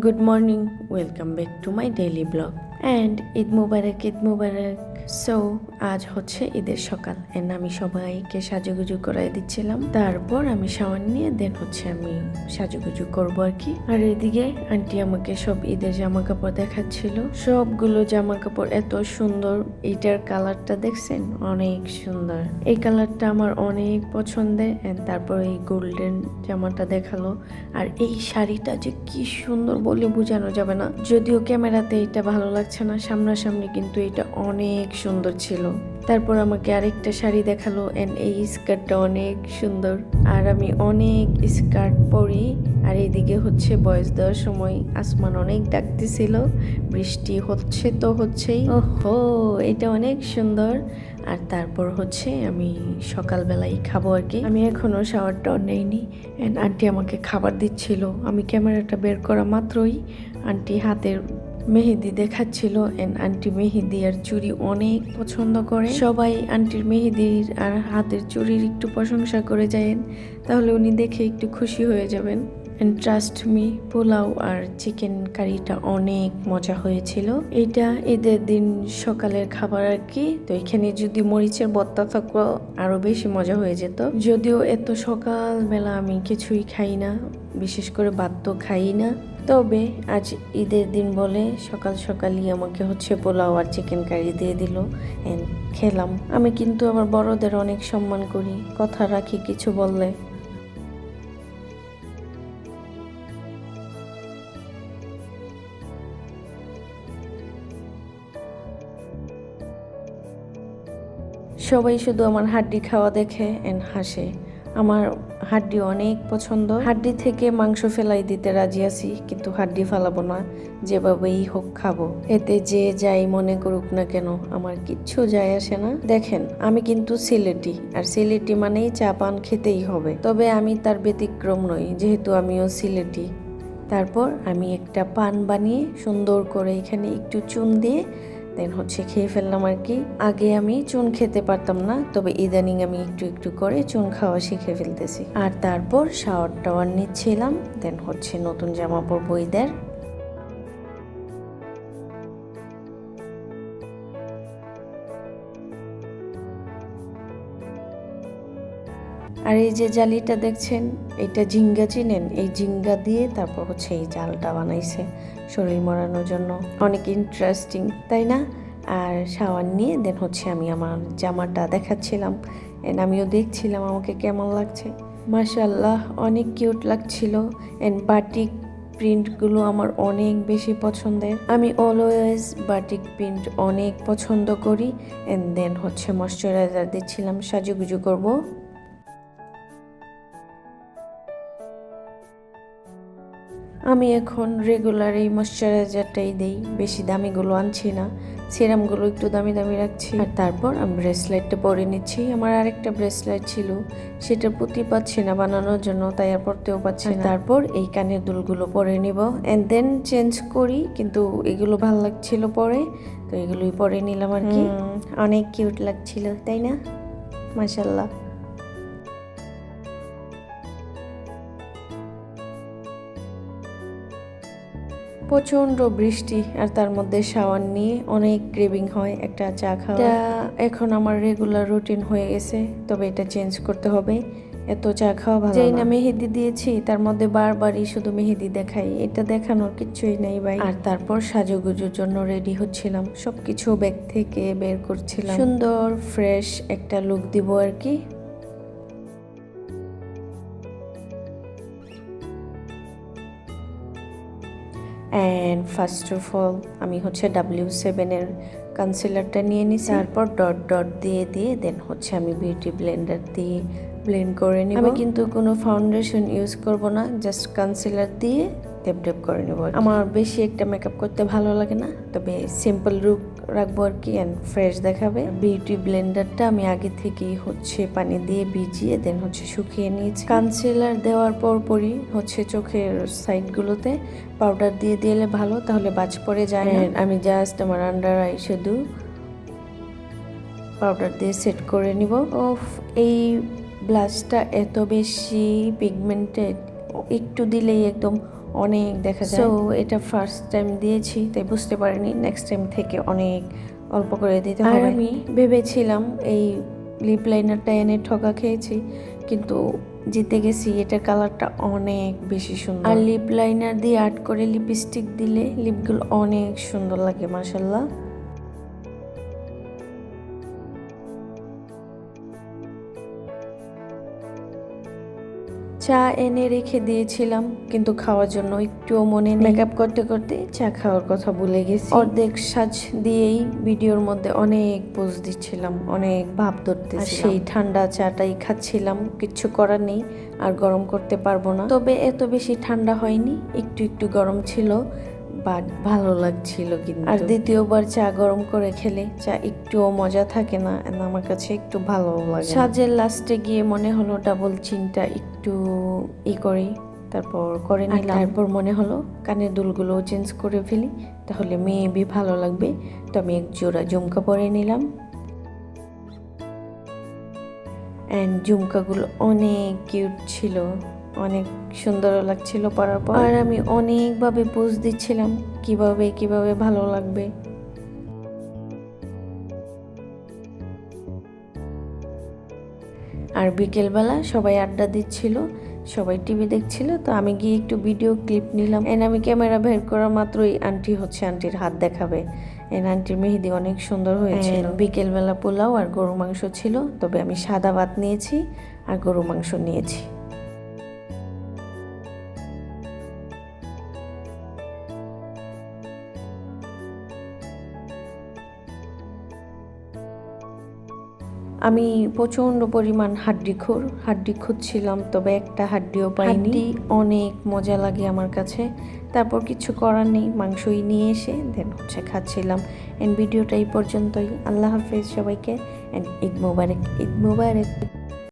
good morning. Welcome back to my daily blog. And Eid Mubarak Eid Mubarak. So আজ হচ্ছে ঈদের সকাল। And আমি সবাইকে সাজুগুজু করাই দিচ্ছিলাম। তারপর আমি শাওয়ার নিয়ে দেন হচ্ছে আমি সাজুগুজু করব আর কি। আর এদিকে আন্টি আমাকে সব ঈদের জামা কাপড় দেখাচ্ছিল। সবগুলো জামা কাপড় এত সুন্দর। এইটার কালারটা দেখছেন? অনেক সুন্দর। এই কালারটা আমার অনেক পছন্দের। এন্ড তারপর এই গোল্ডেন জামাটা দেখাল। আর এই শাড়িটা যে কি সুন্দর বলে বোঝানো যাবে না। যদিও ক্যামেরাতে এটা ভালো লাগছে না সামনাসামনি, কিন্তু এটা অনেক সুন্দর ছিল। তারপর আমাকে আরেকটা শাড়ি দেখাল এন্ড এই স্কার্টটা অনেক সুন্দর। আর আমি অনেক স্কার্ট পরি, আর এইদিকে হচ্ছে বয়স দেওয়ার সময় আসমান অনেক ডাকতেছিল, বৃষ্টি হচ্ছে তো হচ্ছেই। ওহো, এটা অনেক সুন্দর। আর তারপর হচ্ছে আমি সকালবেলাই খাব আর কি। আমি এখনও শাওয়ারটাও নেইনি অ্যান্ড আন্টি আমাকে খাবার দিচ্ছিল। আমি ক্যামেরাটা বের করা মাত্রই আন্টি হাতের মেহেদি দেখাচ্ছিল। এন্ড আন্টি মেহেদি আর চুড়ি অনেক পছন্দ করে। সবাই আন্টির মেহেদির আর হাতের চুড়ির একটু প্রশংসা করে যায়েন। তাহলে উনি দেখে একটু খুশি হয়ে যাবেন। অ্যান্ড ট্রাস্ট মি পোলাও আর চিকেন কারিটা অনেক মজা হয়েছিল। এটা ঈদের দিন সকালের খাবার আর কি। তো এখানে যদি মরিচের বত্তা থাকতো আরও বেশি মজা হয়ে যেত। যদিও এত সকালবেলা আমি কিছুই খাই না। বিশেষ করে ভাত তো খাই না। তবে আজ ঈদের দিন বলে সকাল সকালই আমাকে হচ্ছে পোলাও আর চিকেন কারি দিয়ে দিল অ্যান্ড খেলাম। আমি কিন্তু আমার বড়দের অনেক সম্মান করি, কথা রাখি কিছু বললে। সবাই শুধু আমার হাড্ডি খাওয়া দেখে অ্যান্ড হাসে। আমার হাড্ডি অনেক পছন্দ। হাড্ডি থেকে মাংস ফেলাই দিতে রাজি আছি, কিন্তু হাড্ডি ফেলাবো না, যেভাবেই হোক খাব। এতে যে যাই মনে করুক না কেন, আমার কিচ্ছু যায় আসে না। দেখেন, আমি কিন্তু সিলেটি, আর সিলেটি মানেই চা পান খেতেই হবে। তবে আমি তার ব্যতিক্রম নই, যেহেতু আমিও সিলেটি। তারপর আমি একটা পান বানিয়ে সুন্দর করে এখানে একটু চুন দিয়ে দেন হচ্ছে খেয়ে ফেললাম আর কি। আগে আমি চুন খেতে পারতাম না, তবে ইদানিং আমি একটু একটু করে চুন খাওয়া শিখে ফেলতেছি। আর তারপর শাওয়ার টাওয়ার নিচ্ছিলাম দেন হচ্ছে নতুন জামা পরবো ঈদের আর এই যে জালিটা দেখছেন, এটা ঝিঙ্গা চিনেন? এই ঝিঙ্গা দিয়ে তারপর হচ্ছে এই জালটা বানাইছে শরীর মরানোর জন্য। অনেক ইন্টারেস্টিং তাই না? আর শাওয়ার নিয়ে দেন হচ্ছে আমি আমার জামাটা দেখাচ্ছিলাম। এন্ড আমিও দেখছিলাম আমাকে কেমন লাগছে। মাশাল্লাহ অনেক কিউট লাগছিল। এন্ড বাটিক প্রিন্টগুলো আমার অনেক বেশি পছন্দের। আমি অলওয়েজ বাটিক প্রিন্ট অনেক পছন্দ করি। এন্ড দেন হচ্ছে ময়শ্চারাইজার দিচ্ছিলাম, সাজুগুজু করব। আমি এখন রেগুলার এই ময়শ্চারাইজারটাই দেই। বেশি দামিগুলো আনছি না। সিরামগুলো একটু দামি দামি রাখছি। আর তারপর আমি ব্রেসলেটটা পরে নিচ্ছি। আমার আরেকটা ব্রেসলেট ছিল। সেটা পুঁতি পাচ্ছি না বানানোর জন্য তাই আর পরতেও পাচ্ছি না। তারপর এই কানের দুলগুলো পরে নিব। অ্যান্ড দেন চেঞ্জ করি কিন্তু এগুলো ভালো লাগছিল পরে। তো এগুলোই পরে নিলাম আর কি। অনেক কিউট লাগছিল তাই না? মাসাল্লাহ প্রচণ্ড বৃষ্টি আর তার মধ্যে শাওয়ার নিয়ে অনেক ক্রেভিং হয় একটা চা খাওয়া। এখন আমার রেগুলার রুটিন হয়ে গেছে তবে এটা চেঞ্জ করতে হবে। এত চা খাওয়া ভালো যেই না মেহেদি দিয়েছি তার মধ্যে বারবারই শুধু মেহেদি দেখাই। এটা দেখানোর কিচ্ছুই নেই ভাই। আর তারপর সাজুগুজুর জন্য রেডি হচ্ছিলাম। সবকিছু ব্যাগ থেকে বের করছিলাম। সুন্দর ফ্রেশ একটা লুক দিব আর কি। অ্যান্ড ফার্স্ট অফ অল আমি হচ্ছে ডাব্লিউ সেভেনের কনসিলারটা নিয়ে নিই তারপর ডট ডট দিয়ে দিয়ে দেন হচ্ছে আমি বিউটি ব্লেন্ডার দিয়ে ব্লেন্ড করে নিই আমি কিন্তু কোনো ফাউন্ডেশন ইউজ করব না জাস্ট কনসিলার দিয়ে ডেপ ডেপ করে নেব আমার বেশি একটা মেকআপ করতে ভালো লাগে না তবে সিম্পল লুক রাখব আর কি অ্যান্ড ফ্রেশ দেখাবে। বিউটি ব্লেন্ডারটা আমি আগে থেকেই হচ্ছে পানি দিয়ে ভিজিয়ে দেন হচ্ছে শুকিয়ে নিয়েছি। কনসিলার দেওয়ার পর পরই হচ্ছে চোখের সাইডগুলোতে পাউডার দিয়ে দিলে ভালো তাহলে বাজ পড়ে যায় আমি জাস্ট আমার আন্ডার আই শুধু পাউডার দিয়ে সেট করে নিব। ও এই ব্লাশটা এত বেশি পিগমেন্টেড একটু দিলেই একদম অনেক দেখা যায়। সো এটা ফার্স্ট টাইম দিয়েছি তাই বুঝতে পারিনি। নেক্সট টাইম থেকে অনেক অল্প করে দিতে হবে। আমি ভেবেছিলাম এই লিপ লাইনারটা এনে ঠকা খেয়েছি কিন্তু জিতে গেছি এটার কালারটা অনেক বেশি সুন্দর। আর লিপ লাইনার দিয়ে আর্ট করে লিপস্টিক দিলে লিপগুলো অনেক সুন্দর লাগে মাসাল্লাহ চা এনে রেখে দিয়েছিলাম কিন্তু খাওয়ার জন্য একটুও মনে মেকআপ করতে করতে চা খাওয়ার কথা ভুলে গেছি। অর্ধেক সাজ দিয়েই ভিডিওর মধ্যে অনেক পোজ দিচ্ছিলাম অনেক ভাব ধরতে সেই ঠান্ডা চাটাই খাচ্ছিলাম কিচ্ছু করার নেই আর গরম করতে পারব না। তবে এত বেশি ঠান্ডা হয়নি একটু একটু গরম ছিল। বাট ভালো লাগছিল কিন্তু। আর দ্বিতীয়বার চা গরম করে খেলে চা একটুও মজা থাকে না আমার কাছে একটু ভালো লাগে সাজের লাস্টে গিয়ে মনে হলো ডাবল চিনটা একটু ই করি তারপর করে নিলাম। তারপর মনে হলো কানের দুলগুলো চেঞ্জ করে ফেলি তাহলে মেবি ভালো লাগবে। তো আমি এক জোড়া ঝুমকা পরে নিলাম। অ্যান্ড ঝুমকাগুলো অনেক কিউট ছিল। অনেক সুন্দর লাগছিল পরার পর। আর আমি অনেকভাবে পোজ দিচ্ছিলাম কীভাবে কীভাবে ভালো লাগবে। আর বিকেলবেলা সবাই আড্ডা দিচ্ছিল সবাই টিভি দেখছিল তো আমি গিয়ে একটু ভিডিও ক্লিপ নিলাম। এন আমি ক্যামেরা বের করা মাত্রই আন্টি হচ্ছে আন্টির হাত দেখাবে। এন আন্টির মেহেদি অনেক সুন্দর হয়েছিল। বিকেলবেলা পোলাও আর গরু মাংস ছিল তবে আমি সাদা ভাত নিয়েছি আর গরু মাংস নিয়েছি। আমি প্রচণ্ড পরিমাণ হাড্ডি খোর হাড্ডি খুঁজছিলাম তবে একটা হাড্ডিও পাইনি। অনেক মজা লাগে আমার কাছে। তারপর কিছু করার নেই মাংসই নিয়ে এসে দেন হচ্ছে খাচ্ছিলাম। অ্যান্ড ভিডিওটা এই পর্যন্তই। আল্লাহ হাফেজ সবাইকে। অ্যান্ড ঈদ মোবারক ঈদ মোবারক।